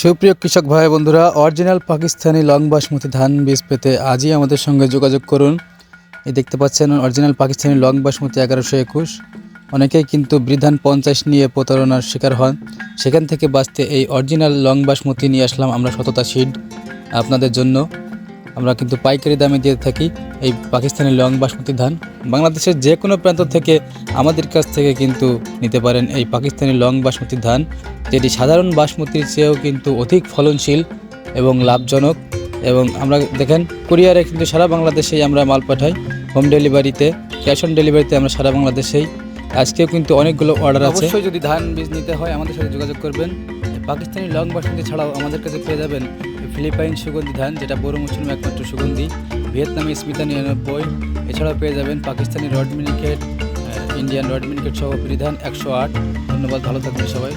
সুপ্রিয় কৃষক ভাই বন্ধুরা, অরিজিনাল পাকিস্তানি লং বাসমতি ধান বীজ পেতে আজই আমাদের সঙ্গে যোগাযোগ করুন। এই দেখতে পাচ্ছেন, অরিজিনাল পাকিস্তানি লং বাসমতি এগারোশো একুশ। অনেকেই কিন্তু বৃধান পঞ্চাশ নিয়ে প্রতারণার শিকার হন। সেখান থেকে বাঁচতে এই অরিজিনাল লং বাসমতি নিয়ে আসলাম আমরা সততা সিড আপনাদের জন্য। আমরা কিন্তু পাইকারি দামে দিয়ে থাকি এই পাকিস্তানি লং বাসমতি ধান। বাংলাদেশের যে কোনো প্রান্ত থেকে আমাদের কাছ থেকে কিন্তু নিতে পারেন এই পাকিস্তানি লং বাসমতি ধান, যেটি সাধারণ বাসমতির চেয়েও কিন্তু অধিক ফলনশীল এবং লাভজনক। এবং আমরা দেখেন, কুরিয়ারে কিন্তু সারা বাংলাদেশেই আমরা মাল পাঠাই। হোম ডেলিভারিতে, ক্যাশ অন ডেলিভারিতে আমরা সারা বাংলাদেশেই। আজকেও কিন্তু অনেকগুলো অর্ডার আছে। যদি ধান বীজ নিতে হয়, আমাদের সাথে যোগাযোগ করবেন। পাকিস্তানি লং বাসমতি ছাড়াও আমাদের কাছে পেয়ে যাবেন ফিলিপাইন সুগন্ধি ধান, যেটা বড় মৌসুমে একমাত্র সুগন্ধি। ভিয়েতনামি স্মিতা নিরানব্বই, এছাড়াও পেয়ে যাবেন Pakistani rod miniket Indian rod miniket সহ পরিধান একশো আট। ধন্যবাদ, ভালো থাকবেন সবাই।